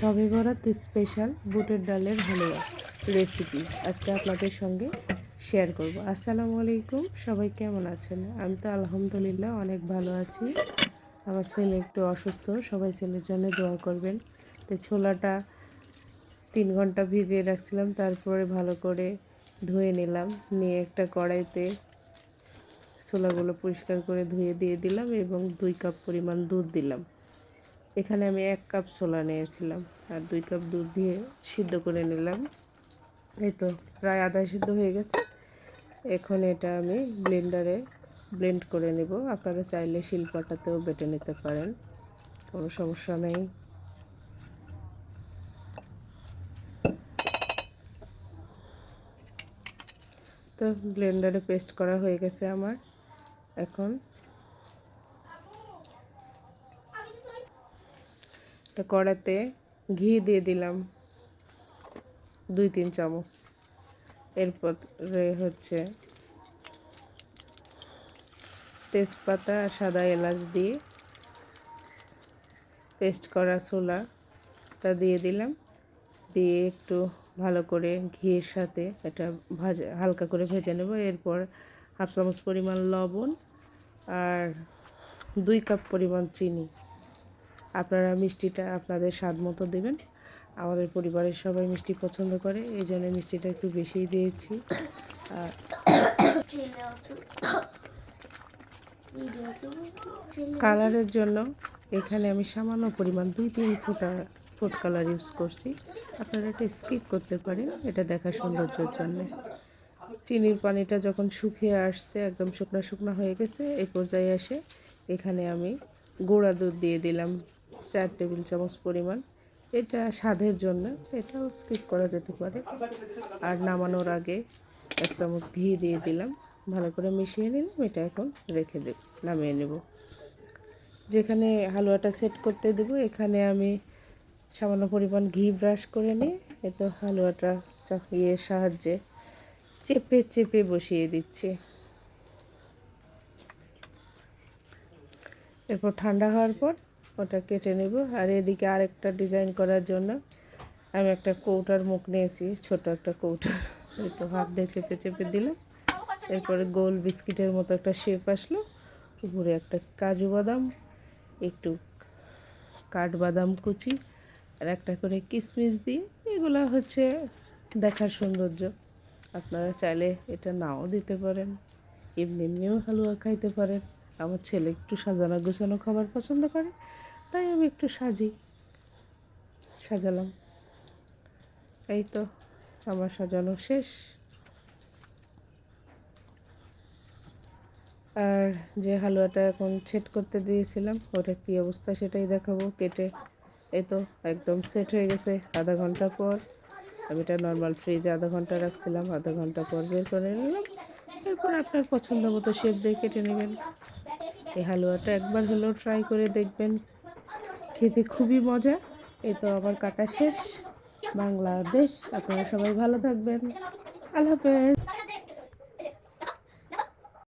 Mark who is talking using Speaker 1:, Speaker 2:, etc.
Speaker 1: সবে বরাত স্পেশাল বুটের ডালের হালুয়া রেসিপি আজকে আপনাদের সঙ্গে শেয়ার করব। আসসালামু আলাইকুম, সবাই কেমন আছেন? আমি তো আলহামদুলিল্লাহ অনেক ভালো আছি। আমার ছেলে একটু অসুস্থ, সবাই ছেলের জন্য দোয়া করবেন। তো ছোলাটা তিন ঘণ্টা ভিজিয়ে রাখছিলাম, তারপরে ভালো করে ধুয়ে নিলাম। নিয়ে একটা কড়াইতে ছোলাগুলো পরিষ্কার করে ধুয়ে দিয়ে দিলাম এবং দুই কাপ পরিমাণ দুধ দিলাম। এখানে আমি এক কাপ ছোলা নিয়েছিলাম আর দুই কাপ দুধ দিয়ে সিদ্ধ করে নিলাম। এই তো প্রায় আধা সিদ্ধ হয়ে গেছে। এখন এটা আমি ব্লেন্ডারে ব্লেন্ড করে নেব। আপনারা চাইলে শিলপাটাতেও বেটে নিতে পারেন। কোনো সমস্যা নেই। তো ব্লেন্ডারে পেস্ট করা হয়ে গেছে আমার। এখন একটা কড়াতে ঘি দিয়ে দিলাম। দুই, তিন চামচ। এরপরে হচ্ছে তেজপাতা আর সাদা এলাচ দিয়ে পেস্ট করা ছোলাটা দিয়ে দিলাম। দিয়ে একটু ভালো করে ঘিয়ের সাথে এটা ভাজা, হালকা করে ভেজে নেব। এরপর হাফ চামচ পরিমাণ লবণ আর দুই কাপ পরিমাণ চিনি। আপনারা মিষ্টিটা আপনাদের স্বাদ মতো দেবেন। আমাদের পরিবারের সবাই মিষ্টি পছন্দ করে, এই জন্য মিষ্টিটা একটু বেশিই দিয়েছি। কালারের জন্য এখানে আমি সামান্য পরিমাণ দুই তিন ফোঁটা ফুড কালার ইউজ করছি। আপনারা এটা স্কিপ করতে পারেন, এটা দেখা সৌন্দর্যের জন্য। চিনির পানিটা যখন শুকিয়ে আসছে, একদম শুকনো শুকনো হয়ে গেছে এই পর্যায়ে আসে এখানে আমি গুঁড়া দুধ দিয়ে দিলাম। চার টেবিল চামচ পরিমাণ। এটা স্বাদের জন্য, এটাও স্কিপ করা যেতে পারে। আর নামানোর আগে এক চামচ ঘি দিয়ে দিলাম। ভালো করে মিশিয়ে নিলাম, এটা এখন রেখে দেব, নামিয়ে নেব। যেখানে হালুয়াটা সেট করতে দেব, এখানে আমি সামান্য পরিমাণ ঘি ব্রাশ করে নিয়ে এ তো হালুয়াটা ইয়ের সাহায্যে চেপে চেপে বসিয়ে দিচ্ছি। এরপর ঠান্ডা হওয়ার পর ওটা কেটে নেব। আর এদিকে আরেকটা ডিজাইন করার জন্য আমি একটা কৌটার মুখ নিয়েছি, ছোট একটা কৌটার। একটু হাত দিয়ে চেপে চেপে দিলাম। এরপরে গোল বিস্কিটের মতো একটা শেপ আসলো। উপরে একটা কাজু বাদাম, একটু কাঠবাদাম কুচি, আর একটা করে কিশমিশ দিয়ে। এগুলো হচ্ছে দেখার সৌন্দর্য। আপনারা চাইলে এটা নাও দিতে পারেন। এমনি এমনিও হালুয়া খাইতে পারেন। আমার ছেলে একটু সাজানো গোছানো খাবার পছন্দ করে। তাই আমি একটু সাজি, সাজালাম। এই তো আমার সাজানো শেষ। আর যে হালুয়াটা এখন সেট করতে দিয়েছিলাম, ওটা কী অবস্থা সেটাই দেখাবো কেটে। এই তো একদম সেট হয়ে গেছে আধা ঘণ্টা পর। আমি এটা নর্মাল ফ্রিজে আধা ঘণ্টা রাখছিলাম, আধা ঘণ্টা পর বের করে নিলাম। এরপর আপনার পছন্দ মতো শেপ দিয়ে কেটে নেবেন। এই হালুয়াটা একবার হলেও ট্রাই করে দেখবেন। খেতে খুবই মজা। এই তো আমার কাটা শেষ। বাংলাদেশ। আপনারা সবাই ভালো থাকবেন। আল্লাহ হাফেজ।